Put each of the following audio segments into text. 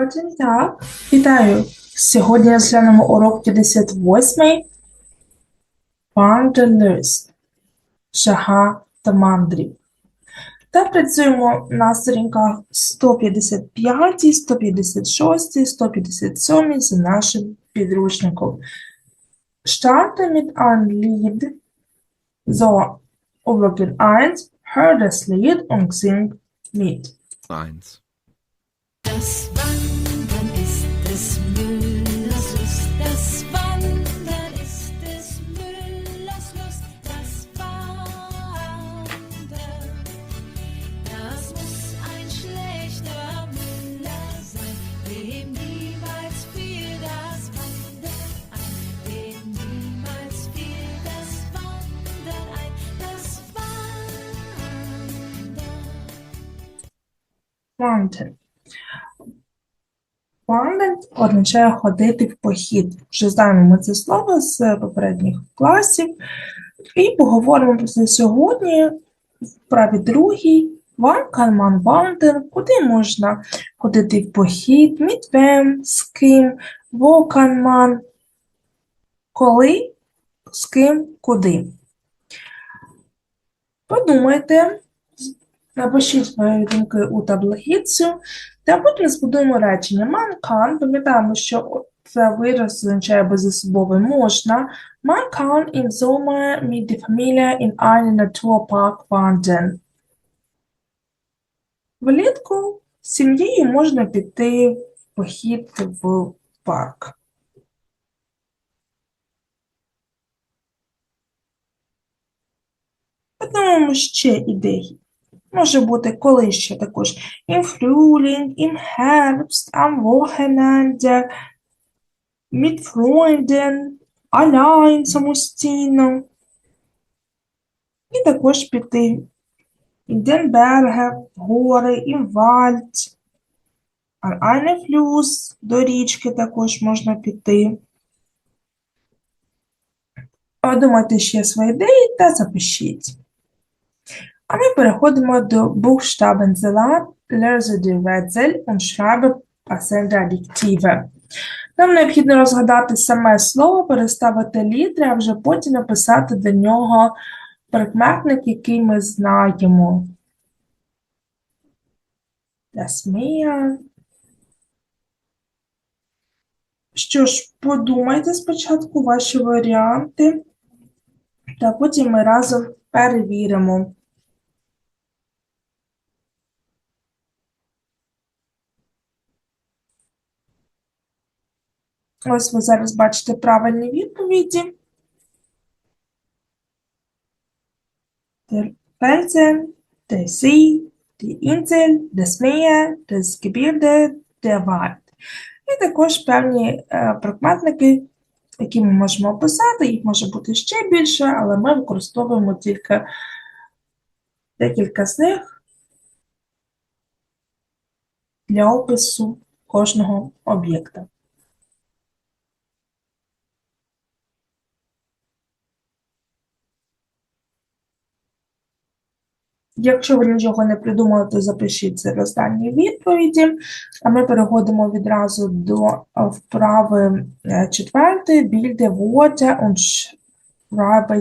Отже, так, вітаю. Сьогодні розглянемо урок 58 Wanderlust Шага та мандрів. Та працюємо на сторінках 155, 156, 157 за нашим підручником. Starte mit einem Lied. So, Oberblick 1. Hör das Lied und sing mit. Eins. Das Wandern Mountain. Wandering означає ходити в похід. Вже знаємо це слово з попередніх класів. І поговоримо про це сьогодні в праві другій. Wann kann man wandern? Куди можна ходити в похід? Wem? З ким? Wo kann man? Коли? З ким? Куди? Подумайте, напишіть свої думки у таблицю. Та потім збудуємо речення. Man kann, пам'ятаємо, що це вираз означає безособовий можна. Man kann im Sommer mit der Familie in einen Naturpark wandern. Влітку з сім'єю можна піти в похід в парк. Подумаємо ще ідеї. Може бути коли ще також. Im Frühling, im Herbst, am Wochenende, mit Freunden, самостійно. І також піти in гори, im Wald, до річки також можна піти. Подумайте ще свої ідеї та запишіть. А ми переходимо до die Rätsel und schreibe passende. Нам необхідно розгадати саме слово, переставити літери, а вже потім написати до нього прикметник, який ми знаємо. Das Що ж, подумайте спочатку ваші варіанти, та потім ми разом перевіримо. Ось ви зараз бачите правильні відповіді. Der Felsen, der See, die Insel, das Meer, das Gebirge, der Wald. І також певні е, прикметники, які ми можемо описати, їх може бути ще більше, але ми використовуємо тільки декілька з них для опису кожного об'єкта. Якщо ви нічого не придумали, то запишіть це в відповіді. А ми переходимо відразу до е, вправи е, четвертої. Білде water und schreibe.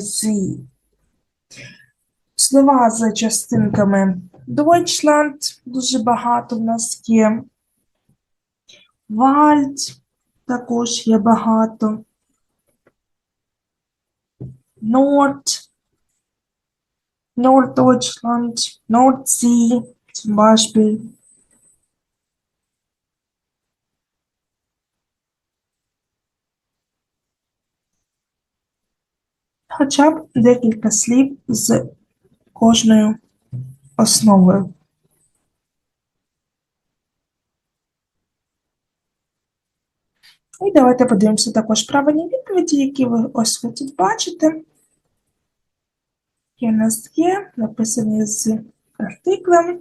Слова за частинками Deutschland дуже багато в нас є. Wald також є багато. Nord Norddeutschland, Nordsee zum Beispiel. Хоча б декілька слів з кожною основою. І давайте подивимося також правильні відповіді, які ви ось ви тут бачите. Які у нас є, написані з артиклем.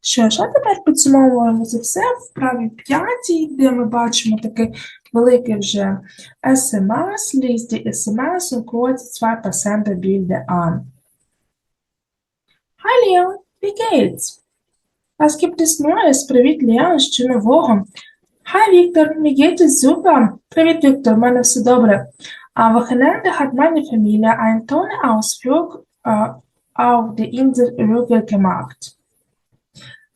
Що ж, а тепер підсумовуємо це все в правій п'ятій, де ми бачимо таке велике вже SMS, die SMS und kurz zwei passante Bilder an. Hi Leon, wie geht's? Was gibt es Neues? Привіт, Leon, що нового? Hi Victor, mir geht es super. Привіт, Віктор, в мене все добре. Am Wochenende hat meine Familie einen tollen Ausflug äh, auf die Insel Rügen gemacht.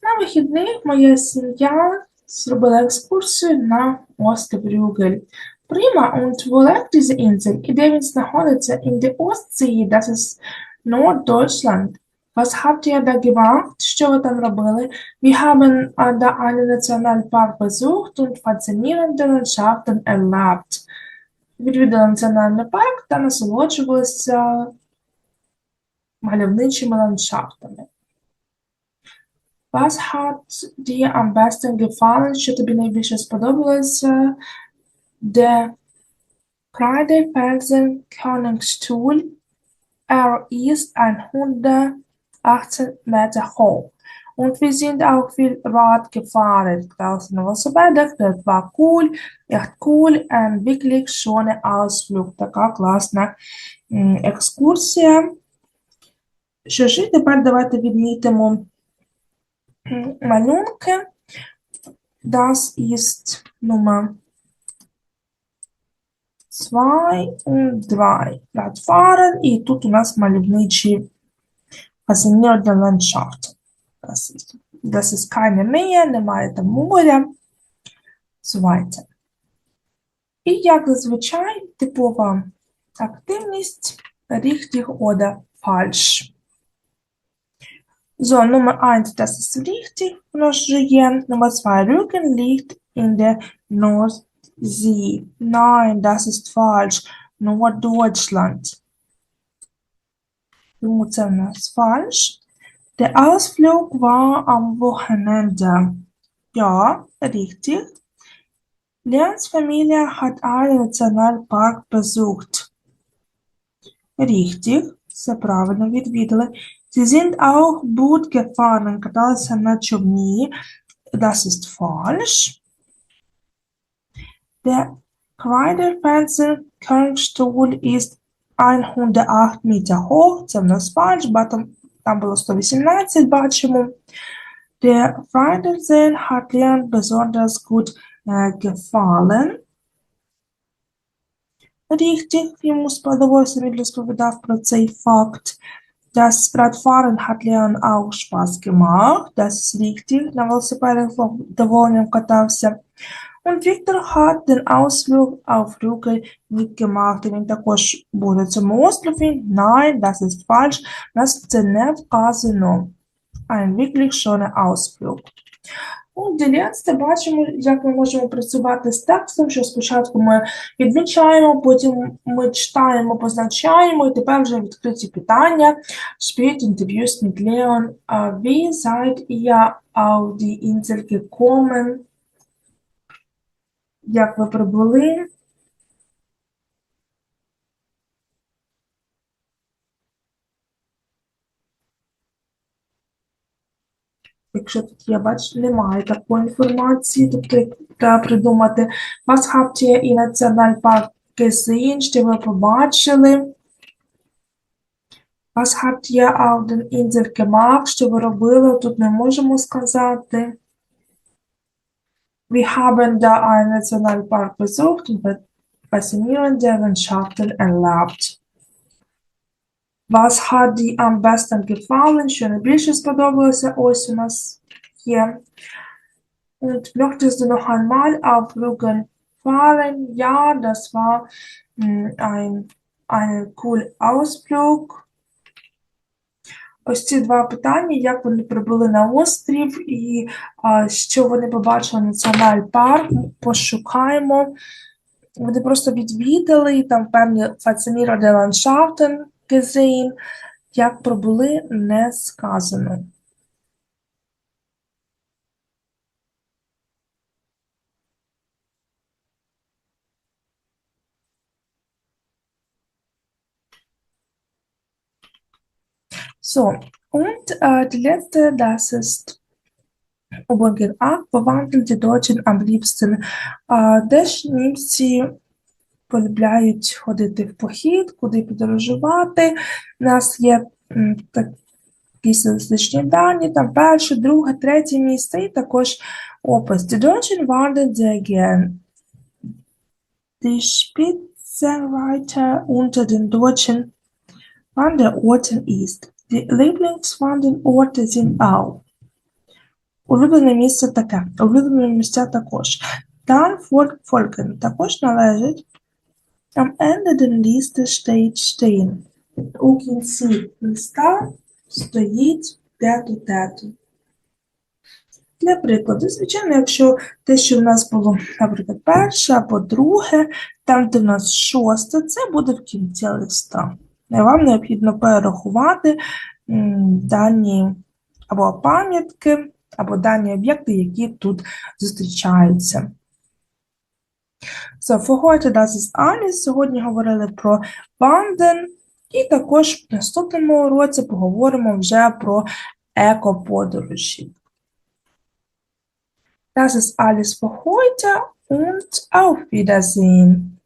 На вихідних моя сім'я зробила екскурсію на острів Рюгель. Prima, und wo liegt diese Insel? І де він знаходиться? In der Ostsee, das ist Norddeutschland. Was habt ihr da gemacht? Що ви там робили? Wir haben äh, da einen Nationalpark besucht und faszinierende Landschaften erlebt. Відвідали національний парк та насолоджувалися мальовничими ландшафтами. Was hat dir am besten gefallen? Що тобі найбільше сподобалося? Der Kreidefelsen Königsstuhl. Er ist 118 Meter hoch. Und wir sind auch viel Rad gefahren. Draußen на велосипедах. Das war cool. Echt cool. Ein wirklich schöner Ausflug. Така класна екскурсія. Що ж, тепер давайте відмітимо малюнки. Das ist Nummer 2 und 3. Radfahren. І тут у нас мальовничі faszinierende Landschaft. Das ist, das ist keine Nähe, немає там моря. So weiter. І як зазвичай типова активність richtig oder falsch. So, Nummer 1, das ist richtig, у нас же є. Nummer 2, Rügen liegt in der Nordsee. Nein, das ist falsch. Norddeutschland. Тому це у нас falsch. Der Ausflug war am Wochenende. Ja, richtig. Leons Familie hat einen Nationalpark besucht. Richtig, все правильно відвідали. Sie sind auch Boot gefahren, каталися на човні. Das ist falsch. Der Kreidefelsen Kernstuhl ist 108 Meter hoch. Це в нас falsch, бо там, було 118, бачимо. Der Freidelsee hat Leon besonders gut äh, gefallen. Richtig, йому сподобався, він розповідав про цей факт. Das Radfahren hat Leon auch Spaß gemacht. Das ist richtig. На велосипедах довольно катався. Hat den Ausflug auf nicht gemacht. Він також на цьому острові. Nein, das ist falsch. Нас це не вказано. Ein wirklich schöner Ausflug. У ділянці бачимо, як ми можемо працювати з текстом, що спочатку ми відмічаємо, потім ми читаємо, позначаємо, і тепер вже відкриті питання. Spielt Interviews mit Leon. Äh, Wie seid ihr auf die Insel gekommen? Як ви прибули? Якщо тут я бачу, немає такої інформації, тобто треба придумати. Habt ihr in Nationalpark gesehen? Що ви побачили? Auf den Insel gemacht? Що ви робили? Тут не можемо сказати. Wir haben da einen Nationalpark besucht und faszinierende Landschaften erlebt. Was hat dir am besten gefallen? Що найбільше сподобалося? Ось у нас є. Und möchtest du noch einmal auf Rügen fahren? Ja, das war mm, ein, ein cool Ausflug. Ось ці два питання, як вони прибули на острів і а, що вони побачили національний парк, пошукаємо. Вони просто відвідали, там певні faszinierende ландшафтен, gesehen. Як пробули, не сказано. So, und äh, die letzte, das ist Übrigens ab, wo die Deutschen am liebsten? А, де ж німці полюбляють ходити в похід, куди подорожувати? У нас є такі статистичні дані, там перше, друге, третє місце і також опис. Die Deutschen wandern sehr gern. Die Spitzenreiter unter den Deutschen Wanderorten ist. Die Lieblingswanderorte sind auch. Улюблене місце таке. Улюблені місця також. Folgt folgen. Також належить am Ende der Liste steht stehen. У кінці листа стоїть те-то, те-то. Для прикладу, звичайно, якщо те, що в нас було, наприклад, перше або друге, там, де в нас шосте, це буде в кінці листа. Вам необхідно перерахувати дані або пам'ятки, або дані об'єкти, які тут зустрічаються. So, für heute das ist alles. Сьогодні говорили про Wandern, і також в наступному уроці поговоримо вже про екоподорожі. Das ist alles für heute und auf Wiedersehen.